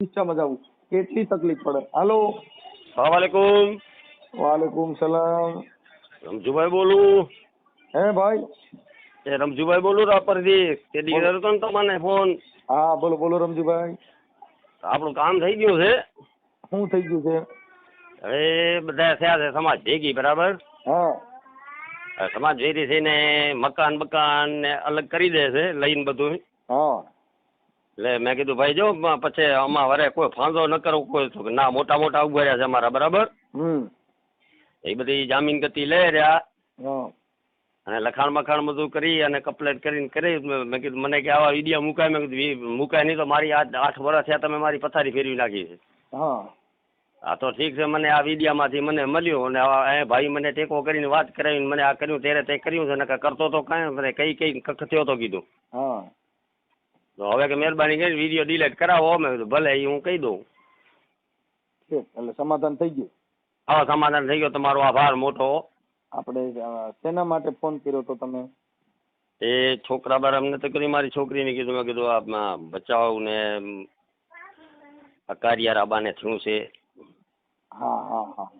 રિક્ષામાં જવું કેટલી તકલીફ પડે? હાલો. સલામવાલેકુમ વાલેકુમ સલામ. રમજુભાઈ બોલું. હે ભાઈ? એ રમજુભાઈ બોલું રાપરથી તે દી કર્યો હતો ને તમને ફોન હા બોલો બોલો રમજુભાઈ. આપણું કામ થઈ ગયું છે. શું થઈ ગયું છે? હવે બધા થયા છે સમાજ ભેગી બરાબર? હા. સમાજ ભેગી થઈને મકાન બકાન ને અલગ કરી દે છે લઈને બધું. હા. એટલે મેં કીધું ભાઈ જો પછી આમાં વરે કોઈ ફાંદો ન કરવો કોઈ ના મોટા મોટા ઉભર્યા છે અમારા બરાબર? એ બધી જામીન ગતિ લઈ રહ્યા. અને લખાણ મખાણ બધું કરી અને કમ્પ્લેટ કરીને કરી. મેં કીધું મને કે આવા વિડિયા મુકાય. મેં કીધું મુકાય નહીં તો મારી આજ આઠ વર્ષ થયા તમે મારી પથારી ફેરવી નાખી છે. હા. હા તો ઠીક છે મને આ વિડિયામાંથી મને મળ્યું અને આ એ ભાઈ મને ટેકો કરીને વાત કરાવીને મને આ કર્યું ત્યારે તે કર્યું છે નકર કરતો તો કાંઈ મને કઈ કઈ કથ્યો તો કીધું. હા. તો હવે કે મહેરબાની કરી વીડિયો ડિલીટ કરાવો મેં કીધું ભલે એ હું કહી દઉં. એટલે સમાધાન થઈ ગયું? હા સમાધાન થઈ ગયો તમારો આભાર મોટો. આપણે શેના માટે ફોન કર્યો તો તમે? એ છોકરા બાર અમને તો કરી મારી છોકરીને કીધું મેં કીધું આ બચાવ ને અકારિયા રાબાને થયું છે. હા હા હા.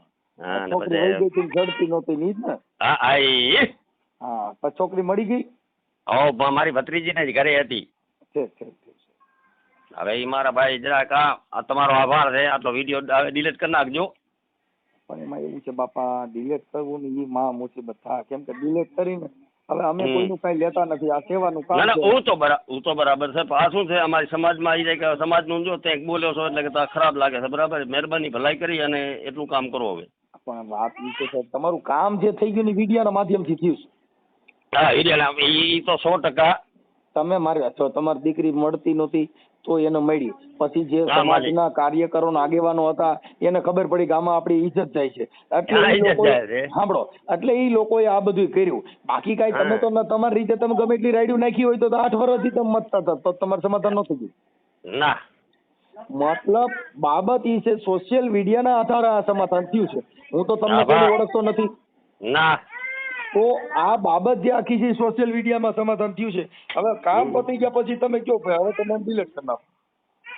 હા છોકરી મળી ગઈ મારી ભત્રીજી ને? જ ઘરે હતી. હવે એ મારા ભાઈ જરાક આ આ તમારો આભાર છે આટલો વીડિયો ડિલીટ કરી નાખજો. પણ એમાં એવું છે બાપા ડિલીટ કરવું ને એ માં મુસીબત થાય. કેમ કે ડિલેટ કરીને હવે અમે. કોઈનું કઈ લેતા નથી. આ સેવાનું કામ ના હું તો બરાબર હું તો બરાબર છે પણ આ શું છે અમારી સમાજમાં આવી જાય કે સમાજનું જો તે બોલ્યો છો એટલે કે ખરાબ લાગે છે બરાબર? મહેરબાની ભલાઈ કરી અને એટલું કામ કરો હવે. પણ વાત એ છે સાહેબ તમારું કામ જે થઈ ગયું ને વિડીયાના માધ્યમથી થયું હા એ તો સો ટકા તમે માર્યા છો તમારી દીકરી મળતી નહોતી તો એને મળી. પછી જે સમાજના કાર્યકરો આગેવાનો હતા એને ખબર પડી કે આમાં આપણી ઇજ્જત જાય છે. એટલે. સાંભળો. એટલે એ લોકોએ આ બધું કર્યું. બાકી કાંઈ તમે તો તમારી રીતે તમે ગમે એટલી રાઈડ્યું નાખી હોય તો આઠ વર્ષથી તમે મતતા હતા તો તમારે સમાધાન નહોતું થયું ના. મતલબ બાબત ઈ છે સોશિયલ મીડિયાના આધારે આ સમાધાન થયું છે. હું તો તમને કોઈ ઓળખતો નથી. ના. તો આ બાબત જે આખી છે સોશિયલ મીડિયામાં સમાધાન થયું છે. હવે કામ પતી ગયા પછી તમે કયો ભાઈ હવે તમે ડિલેટ કરી નાખો.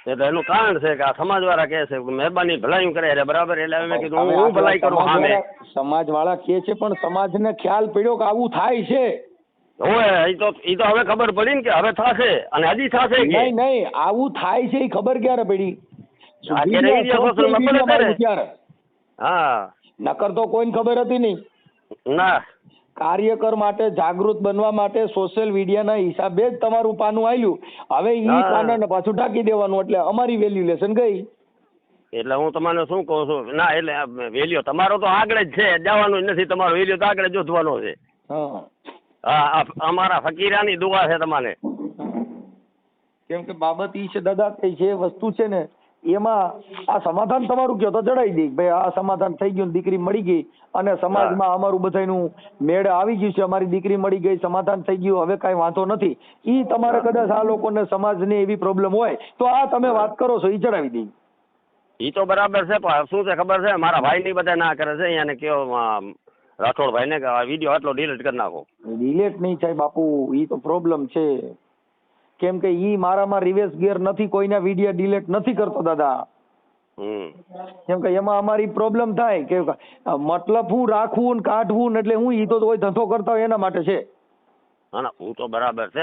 એ તો એનું કારણ છે કે આ સમાજવાળા કે છે મહેરબાની ભલાઈ કરે એટલે બરાબર એટલે મેં કીધું હું ભલાઈ કરું સામે. સમાજ વાળા કે છે પણ સમાજને ખ્યાલ પડ્યો કે આવું થાય છે. હોય એ તો એ તો હવે ખબર પડી ને કે હવે થશે અને હજી થશે નહીં નહીં આવું થાય છે એ ખબર ક્યારે પડી? હા. નકર તો કોઈને ખબર હતી નહીં. ના. કાર્યકર માટે જાગૃત બનવા માટે સોશિયલ મીડિયાના હિસાબે જ તમારું પાનું આવ્યું હવે ઈ. પાનાને પાછું ઢાંકી દેવાનું એટલે અમારી વેલ્યુલેશન ગઈ. એટલે હું તમને શું કહું છું? ના એટલે વેલ્યુ તમારો તો આગળ જ છે. જવાનું જ નથી. તમારો વેલ્યો તો આગળ જ જોધવાનો છે. હા. હા અમારા ફકીરાની દુઆ છે તમારે. કેમ કે બાબત ઈ છે દાદા કે જે વસ્તુ છે ને એમાં આ સમાધાન તમારું કયો? તો જણાવી દઈ ભાઈ આ સમાધાન થઈ ગયું દીકરી મળી ગઈ અને સમાજમાં અમારું બધાનું મેળ આવી ગયું છે. અમારી દીકરી મળી ગઈ સમાધાન થઈ ગયું હવે કાંઈ વાંધો નથી. ઈ તમારે કદાચ આ લોકોને સમાજને એવી પ્રોબ્લેમ હોય તો આ તમે વાત કરો છો ઈ જણાવી દઈ એ તો બરાબર છે પણ શું છે ખબર છે? મારા ભાઈ ની બધા ના કરે છે અહીંયા ને કયો રાઠોડ ભાઈ ને આ વીડિયો આટલો ડિલીટ કરી નાખો. ડિલીટ નહીં થાય બાપુ ઈ તો પ્રોબ્લેમ છે. કેમ કે ઈ મારામાં રિવેસ ગિયર નથી કોઈના વીડિયો ડિલેટ નથી કરતો દાદા. કેમ કે એમાં અમારી પ્રોબ્લેમ થાય કે મતલબ હું રાખવું ને કાઢવું ને એટલે હું ઈ તો કોઈ ધંધો કરતા હોય એના માટે છે. હું તો બરાબર છે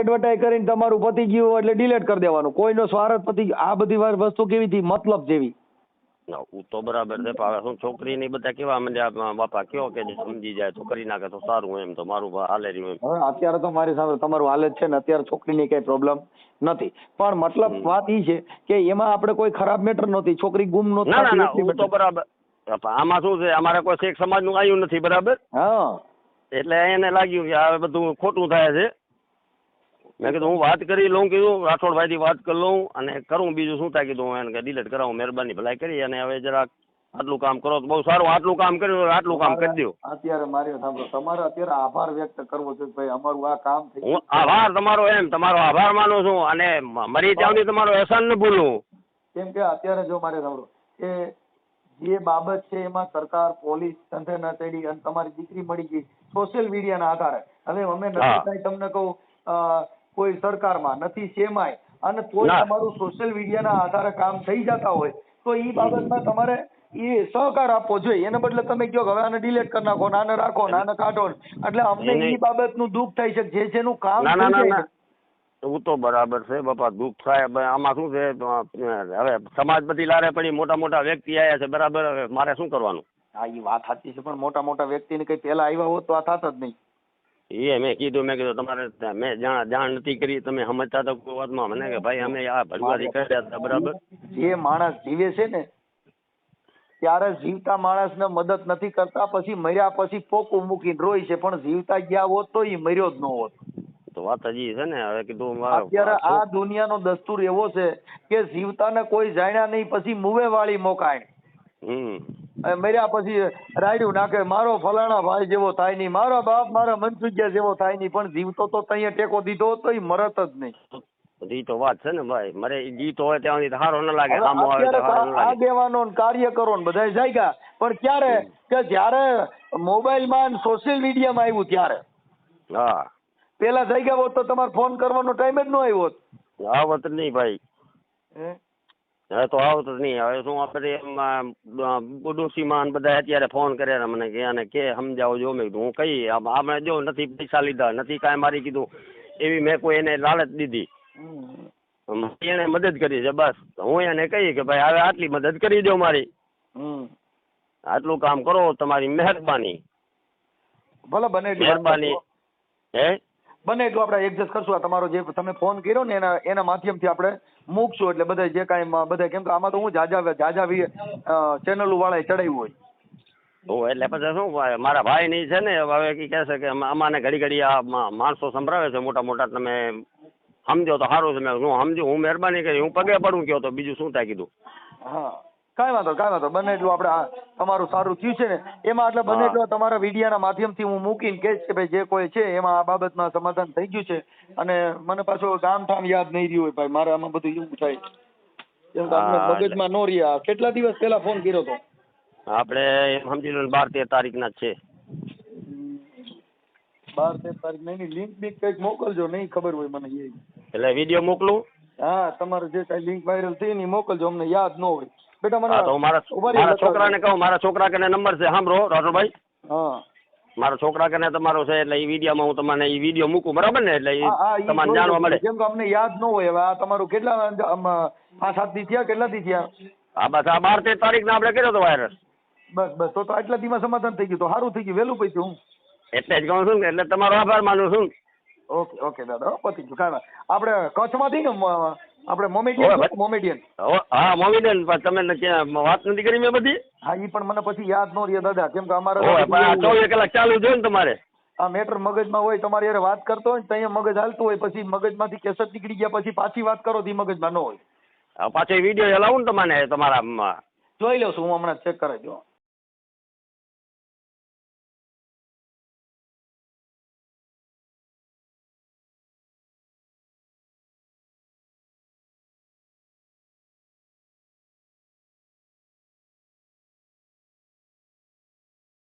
એડવર્ટાઈઝ કરીને તમારું પતી ગયું એટલે ડિલીટ કરી દેવાનું. કોઈનો સ્વાર્થ પતી આ બધી વસ્તુ કેવી હતી? મતલબ જેવી. ના, હું તો બરાબર છે પણ હવે છોકરી છોકરીની બધા કેવા મને બાપા કયો કે સમજી જાય તો કરી નાખે તો સારું એમ તો મારું હાલે રહ્યું હવે અત્યારે તો મારી સામે તમારું હાલત છે ને અત્યારે છોકરીની કઈ પ્રોબ્લેમ નથી. પણ મતલબ વાત ઈ છે કે એમાં આપણે કોઈ ખરાબ મેટર નહોતી છોકરી ગુમ નહોતી ના ના ના હું તો બરાબર. આમાં શું છે અમારે કોઈ શેખ સમાજનું આવ્યું નથી બરાબર? હા. એટલે એને લાગ્યું કે હવે બધું ખોટું થાય છે. મેં કીધું હું વાત કરી લઉં કીધું રાઠોડભાઈથી વાત કરી લઉં અને કરું. બીજું શું થાય? કીધું એને ડિલેટ કરાવું મહેરબાની ભલાઈ કરી અને હવે જરાક આટલું કામ કરો. તો બહુ સારું આટલું કામ કર્યું આટલું કામ કરી દો અત્યારે મારે સાંભળો. તમારે અત્યારે આભાર વ્યક્ત કરવો છે ભાઈ અમારું આ કામ થઈ હું આભાર તમારો એમ તમારો આભાર માનું છું અને મરી ત્યાંની તમારો એહસાન ન ભૂલું. કેમ કે અત્યારે જો મારે સાંભળો કે જે બાબત છે એમાં સરકાર પોલીસ તંત્ર ન તેડી અને તમારી દીકરી મળી ગઈ સોશિયલ મીડિયાના આધારે. હવે અમે નથી તમને કહું કોઈ સરકારમાં નથી સેમાય અને તોય. તમારું સોશિયલ મીડિયાના આધારે કામ થઈ જતા હોય. તો એ બાબતમાં તમારે એ સહકાર આપવો જોઈએ. એને બદલે તમે કહો કે હવે આને ડિલેટ કરી નાખો આને રાખો આને કાઢો. એટલે અમને એ બાબતનું દુઃખ થાય છે જે જેનું કામ ના ના થઈ જાય એવું તો બરાબર છે બાપા દુઃખ થાય. આમાં શું છે? હવે સમાજ બધી લારે પડી મોટા મોટા વ્યક્તિ આયા છે. બરાબર હવે મારે શું કરવાનું? હા એ વાત સાચી છે પણ મોટા મોટા વ્યક્તિને કઈ પહેલા આવ્યા હોત તો આ થાત જ નહીં. એ મેં કીધું મેં કીધું તમારે મેં જાણ જાણ નથી કરી તમે સમજતા તો કોઈ વાતમાં મને કે ભાઈ અમે આ ભજવાથી કર્યા હતા બરાબર? જે માણસ જીવે છે ને ત્યારે જીવતા માણસને મદદ નથી કરતા પછી મર્યા પછી પોકું મૂકીને રોય છે પણ જીવતા ગયા હોત તો એ મર્યો જ ન હોત. તો વાત હજી છે ને હવે કીધું અત્યારે આ દુનિયાનો દસ્તુર એવો છે કે જીવતાને કોઈ જાણ્યા નહીં પછી મુવે વાળી મોકાય. હમ. મર્યા પછી રાડ્યું નાખે મારો ફલાણા ભાઈ જેવો થાય નહીં મારો બાપ મારા મનસુખિયા જેવો થાય નહીં પણ જીવતો તો તઈએ ટેકો દીધો તો એ મરત જ નહીં. બધી તો વાત છે ને ભાઈ મારે જીતો હોય ત્યાં સુધી સારો ન લાગે આમ આવે તો સારો ન લાગે. આગેવાનો ને બધાય જાગ્યા પણ ક્યારે કે જ્યારે મોબાઈલમાં સોશિયલ મીડિયામાં આવ્યું ત્યારે. હા. પેલા જાગ્યા હોત તો તમારે ફોન કરવાનો ટાઈમ જ ન આવ્યો હોત. આવત નહીં ભાઈ. હે? હવે તો આવતો જ નહીં. હવે શું આપણે ડોશીમાં બધા અત્યારે ફોન કર્યા મને કે અને કે સમજાવો જો. મેં કીધું હું કઈ આપણે જો નથી પૈસા લીધા નથી કાંઈ મારી કીધું એવી મેં કોઈ એને લાલચ દીધી. એને મદદ કરી છે બસ. હું એને કહી કે ભાઈ હવે આટલી મદદ કરી દો મારી. આટલું કામ કરો તમારી મહેરબાની. ભલે બને મહેરબાની. હે? બને એટલું આપણે એડજસ્ટ કરશું. આ તમારો જે તમે ફોન કર્યો ને એના એના માધ્યમથી આપણે મૂકશું એટલે બધા જે કાંઈ બધા કેમ કે આમાં તો હું જાજા જાજા ચેનલો વાળાએ ચડાવ્યું હોય. ઓ એટલે પછી શું મારા ભાઈ ની છે ને હવે ઈ કહે છે કે અમા- અમાને ઘડી ઘડી આ માણસો સંભળાવે છે મોટા મોટા તમે સમજો તો સારું છે. મેં હું સમજુ હું મહેરબાની કરી હું પગે પડું કયો તો બીજું શું થાય કીધું? હા. કાંઈ વાંધો કાંઈ વાંધો. બને એટલું આપણે તમારું સારું થયું છે ને એમાં એટલે બને. એટલું તમારા મીડિયાના માધ્યમથી હું મૂકીને કહીશ કે ભાઈ જે કોઈ છે એમાં આ બાબતમાં સમાધાન થઈ ગયું છે. અને મને પાછો ગામ ઠામ યાદ નહીં રહ્યું હોય ભાઈ મારે આમાં બધું એવું થાય. કેમ કે અમને મગજમાં નો રહ્યા. કેટલા દિવસ પહેલા ફોન કર્યો હતો આપણે એમ સમજી લો બાર તેર તારીખના જ છે. બાર તેર તારીખ નહીં લિંક બીક કંઈક મોકલજો નહીં ખબર હોય મને એ. એટલે વીડિયો મોકલું? હા તમારે જે કાંઈ લિંક વાયરલ થઈ ને મોકલજો અમને યાદ ન હોય. બેટા મને તો મારા મારા છોકરાને કહું મારા છોકરા કને નંબર છે સાંભળો રાઠોડભાઈ. હા. મારા છોકરા કને તમારો છે એટલે એ વિડીયોમાં હું તમને એ વીડિયો મૂકું બરાબર ને? એટલે તમને જાણવા મળે. કેમ કે અમને યાદ ન હોય હવે આ તમારું કેટલા આ સાત દી થયા કેટલા દી થયા? હા બસ આ બાર તેર તારીખ ના આપણે કર્યો હતો વાયરસ. બસ બસ તો તો આટલા દીમાં સમાધાન થઈ ગયું. તો સારું થઈ ગયું વહેલું પછી હું. એટલે જ કહું છું ને એટલે તમારો આભાર માનું છું ઓકે ઓકે દાદા પતી ગયું. કાંઈ આપણે કચ્છમાંથી ને આપણે મોમેડિયન મોમેડિયન. હા મોમેડિયન પણ તમે ને વાત નથી કરી મેં બધી? હા એ પણ મને પછી યાદ ન રહે દાદા. કેમ કે અમારે ચોવીસ કલાક ચાલુ જોઈએ ને તમારે. આ મેટર મગજમાં હોય તમારી યાર વાત કરતો હોય ને ત્યાં મગજ હાલતું હોય પછી મગજમાંથી કેસેટ નીકળી ગયા પછી પાછી વાત કરો તો મગજમાં ન હોય. પાછો વીડિયો હલાવું ને તમને તમારા જોઈ લઉં છું હું હમણાં ચેક કરાવી દઉં.